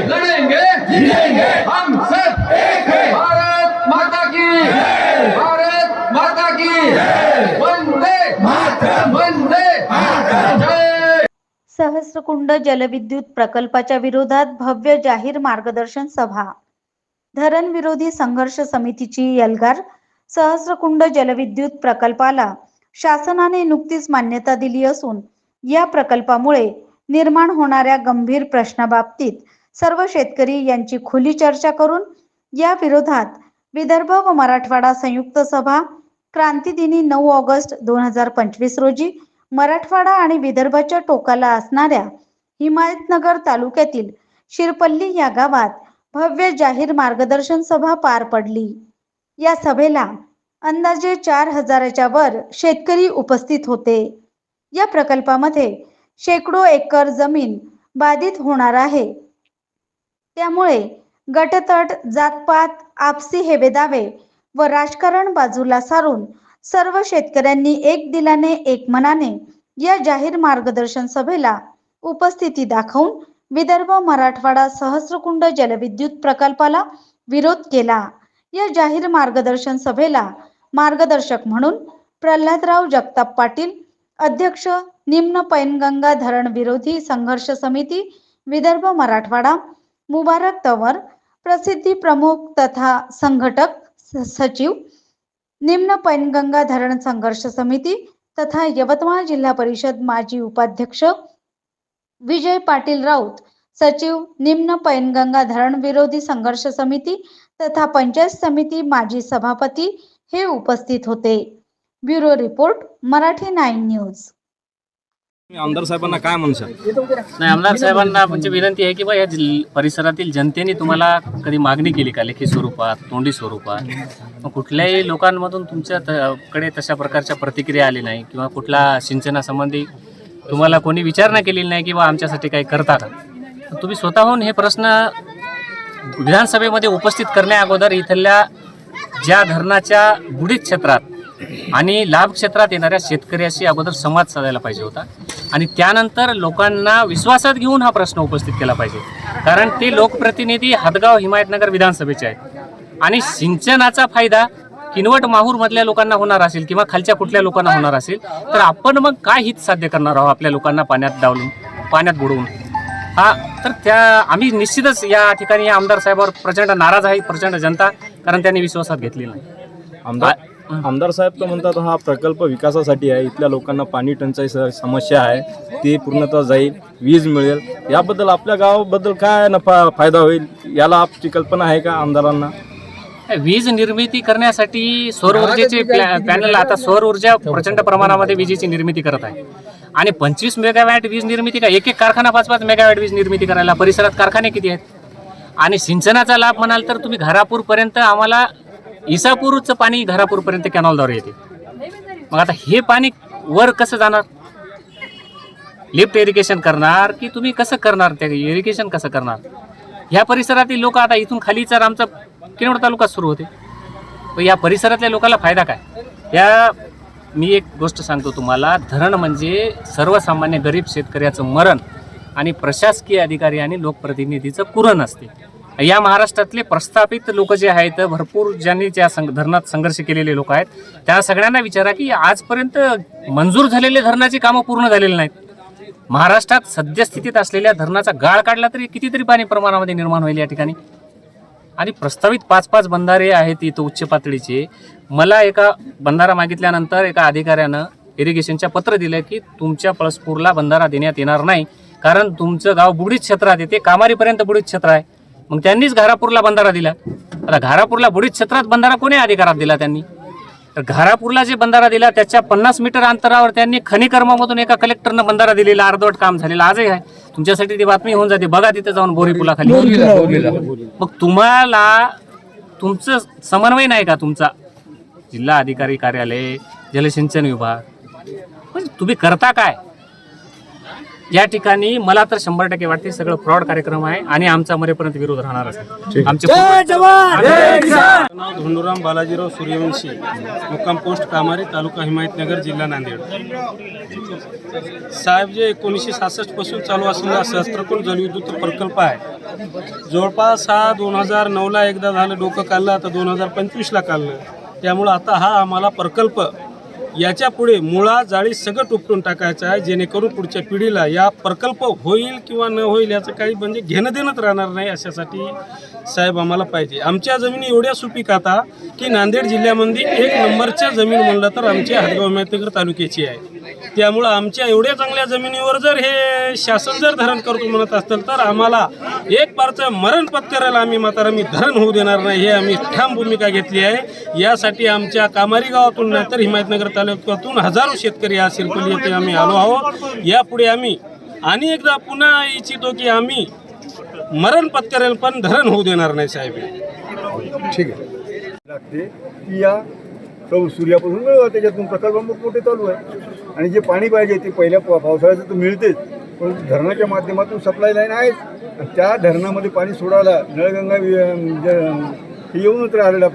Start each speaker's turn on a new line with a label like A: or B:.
A: लड़ेंगे जीतेंगे। हम सब एक है। भारत माता की भारत माता की वंदे मातरम। वंदे
B: सहस्रकुंड जलविद्युत प्रकल्पाच्या विरोधात भव्य जाहीर मार्गदर्शन सभा. धरण विरोधी संघर्ष समितीची यलगार सहस्रकुंड जलविद्युत प्रकल्पाला शासनाने नुकतीच मान्यता दिली असून या प्रकल्पामुळे निर्माण होणाऱ्या गंभीर प्रश्नाबाबतीत सर्व शेतकरी यांची खुली चर्चा करून या विरोधात विदर्भ व मराठवाडा संयुक्त सभा क्रांतीदिनी नऊ ऑगस्ट दोन हजार पंचवीस रोजी मराठवाडा आणि विदर्भाच्या टोकाला असणाऱ्या हिमायतनगर तालुक्यातील शिरपल्ली या गावात भव्य जाहीर मार्गदर्शन सभा पार पडली. या सभेला अंदाजे चार हजाराच्या वर शेतकरी उपस्थित होते. या प्रकल्पामध्ये शेकडो एकर जमीन बाधित होणार आहे. त्यामुळे गटतट जातपात आपसी हेवेदावे व राजकारण बाजूला सारून सर्व शेतकऱ्यांनी एक दिलाने एक मनाने या जाहीर मार्गदर्शन सभेला उपस्थिती दाखवून विदर्भ मराठवाडा सहस्रकुंड जलविद्युत प्रकल्पाला विरोध केला. या जाहीर मार्गदर्शन सभेला मार्गदर्शक म्हणून प्रल्हादराव जगताप पाटील अध्यक्ष निम्न पैनगंगा धरण विरोधी संघर्ष समिती विदर्भ मराठवाडा मुबारक तवर प्रसिद्धी प्रमुख तथा संघटक स- सचिव निम्न पैनगंगा धरण संघर्ष समिती तथा यवतमाळ जिल्हा परिषद माजी उपाध्यक्ष विजय पाटील राऊत सचिव निम्न पैनगंगा धरण विरोधी संघर्ष समिती तथा पंचायत समिती माजी सभापती हे उपस्थित होते. Bureau report Marathi nine news.
C: आमदार साहेबांना काय म्हणशाल
D: नाही आमदार साहेबांना म्हणजे विनंती आहे की बा या जिल परिसरातील जनतेने तुम्हाला कधी मागणी केली का? लेखी स्वरूपात तोंडी स्वरूपात? मग कुठल्याही लोकांमधून तुमच्या कडे तशा प्रकारच्या प्रतिक्रिया आली नाही किंवा कुठला सिंचनासंबंधी तुम्हाला कोणी विचारणा केलेली नाही की बा आमच्यासाठी काही करता का? तर तुम्ही स्वतःहून हे प्रश्न विधानसभेमध्ये उपस्थित करण्या अगोदर इथल्या ज्या धरणाच्या बुडीत क्षेत्रात आणि लाभ क्षेत्रात येणाऱ्या शेतकऱ्याशी अगोदर संवाद साधायला पाहिजे होता. आणि त्यानंतर लोकांना विश्वासात घेऊन हा प्रश्न उपस्थित केला पाहिजे. कारण ते लोकप्रतिनिधी हदगाव हिमायतनगर विधानसभेचे आहेत. आणि सिंचनाचा फायदा किनवट माहूर मधल्या लोकांना होणार असेल किंवा खालच्या कुठल्या लोकांना होणार असेल तर आपण मग काय हित साध्य करणार आहोत आपल्या लोकांना पाण्यात डावलून पाण्यात बुडवून? हा तर त्या आम्ही निश्चितच या ठिकाणी या आमदार साहेबावर प्रचंड नाराज आहे प्रचंड जनता कारण त्यांनी विश्वासात घेतलेला नाही.
C: आमदार आमदार साहेब तर म्हणतात हा प्रकल्प विकासासाठी आहे. इथल्या लोकांना पाणी टंचाई स- समस्या आहे. ती पूर्णतः जाईल वीज मिळेल. याबद्दल आपल्या गावाबद्दल काय नफा फायदा होईल याला आपची कल्पना आहे का आमदारांना?
D: वीज निर्मिती करण्यासाठी सौर ऊर्जेचे प्लॅ- पॅनल आता सौर ऊर्जा प्रचंड प्रमाणामध्ये विजेची निर्मिती करत आहे. आणि पंचवीस मेगावॅट वीज निर्मिती का एक एक कारखाना पाच पाच मेगावॅट वीज निर्मिती करायला परिसरात कारखाने किती आहेत? आणि सिंचनाचा लाभ म्हणाल तर तुम्ही घरापूरपर्यंत आम्हाला इसापूरचं पाणी घरापूरपर्यंत कॅनॉलद्वारे येते. मग आता हे पाणी वर कसं जाणार? लिफ्ट इरिगेशन करणार की तुम्ही कसं करणार? ते इरिगेशन कसं करणार? ह्या परिसरातील लोक आता इथून खाली तर आमचा किनवड तालुका सुरू होते. पण या परिसरातल्या लोकांना फायदा काय? या मी एक गोष्ट सांगतो तुम्हाला. धरण म्हणजे सर्वसामान्य गरीब शेतकऱ्याचं मरण आणि प्रशासकीय अधिकारी आणि लोकप्रतिनिधीचं कुरण असते. या महाराष्ट्रातले प्रस्थापित लोक जे आहेत भरपूर ज्यांनी त्या संघ धरणात संघर्ष केलेले लोक आहेत त्या सगळ्यांना विचारा की आजपर्यंत मंजूर झालेले धरणाची कामं पूर्ण झालेली नाहीत. महाराष्ट्रात सद्यस्थितीत असलेल्या धरणाचा गाळ काढला तरी कितीतरी पाणी प्रमाणामध्ये निर्माण होईल या ठिकाणी? आणि प्रस्तावित पाच पाच बंधारे आहेत इथं उच्च पातळीचे. मला एका बंधारा मागितल्यानंतर एका अधिकाऱ्यानं इरिगेशनच्या पत्र दिलं की तुमच्या पळसपूरला बंधारा देण्यात येणार नाही. कारण तुमचं गाव बुडीत क्षेत्रात येते कामारीपर्यंत बुडीत क्षेत्र आहे. मग त्यांनीच घारापूरला बंधारा दिला. आता घारापूरला बुडीत क्षेत्रात बंधारा कोणी अधिकारात दिला त्यांनी? तर घारापूरला जे बंधारा दिला त्याच्या पन्नास मीटर अंतरावर त्यांनी खनिकर्मामधून एका कलेक्टरनं बंधारा दिलेला अर्धवट काम झालेलं. आजही आहे. तुमच्यासाठी ती बातमी होऊन जाते. बघा तिथे जाऊन बोरी पुलाखाली मग तुम्हाला तुमचं समन्वय नाही का तुमचा? जिल्हा अधिकारी कार्यालय जलसिंचन विभाग. म्हणजे तुम्ही करता काय? या ठिकाणी मला तर शंभर टक्के वाटते सगळं फ्रॉड कार्यक्रम आहे आणि आमचा मरेपर्यंत विरोध राहणार असेल. आमचे
E: नाव धोंडूराम बालाजीराव सूर्यवंशी मुक्काम पोस्ट कामारे तालुका हिमायतनगर जिल्हा नांदेड. साहेब जे एकोणीसशे सहासष्टपासून चालू असलेला सहस्त्रकुंड जलविद्युत प्रकल्प आहे जवळपास हा दोन हजार नऊला एकदा झालं डोकं काढलं आता दोन हजार पंचवीसला काढलं. त्यामुळं आता हा आम्हाला प्रकल्प याच्यापुढे मुळा जाळी सगळं उपटून टाकायचं आहे जेणेकरून पुढच्या पिढीला या प्रकल्प होईल किंवा न होईल याचं काही म्हणजे घेणं देणंच राहणार नाही अशासाठी साहेब आम्हाला पाहिजे. आमच्या जमिनी एवढ्या सुपीक आता की नांदेड जिल्ह्यामध्ये एक नंबरच्या जमीन म्हणलं तर आमची हदगाव मेहतेकर तालुक्याची आहे. त्यामुळं आमच्या एवढ्या चांगल्या जमिनीवर जर हे शासन जर धरण करतो म्हणत असतील तर आम्हाला एक पारचं मरण पत्करायला आम्ही म्हातारा आम्ही धरण होऊ देणार नाही हे आम्ही ठाम भूमिका घेतली आहे. यासाठी आमच्या कामारी गावातून नंतर हिमायतनगर तालुक्यातून हजारो शेतकरी या सिरपली येथे आम्ही आलो आहोत. यापुढे आम्ही आणि एकदा पुन्हा इच्छितो की आम्ही मरण पत्करेल पण धरण होऊ देणार नाही साहेब.
F: ठीक आहे. लागते. की या प्रभू सूर्यापासून मिळवा त्याच्यातून प्रकल्प मोठमोठे चालू आहे. आणि जे पाणी पाहिजे ते पहिल्या पा- पावसाळ्याचं तर मिळतेच पण धरणाच्या माध्यमातून सप्लाय लाईन आहेच. त्या धरणामध्ये पाणी सोडायला नळगंगा म्हणजे, येऊनच राहिलेला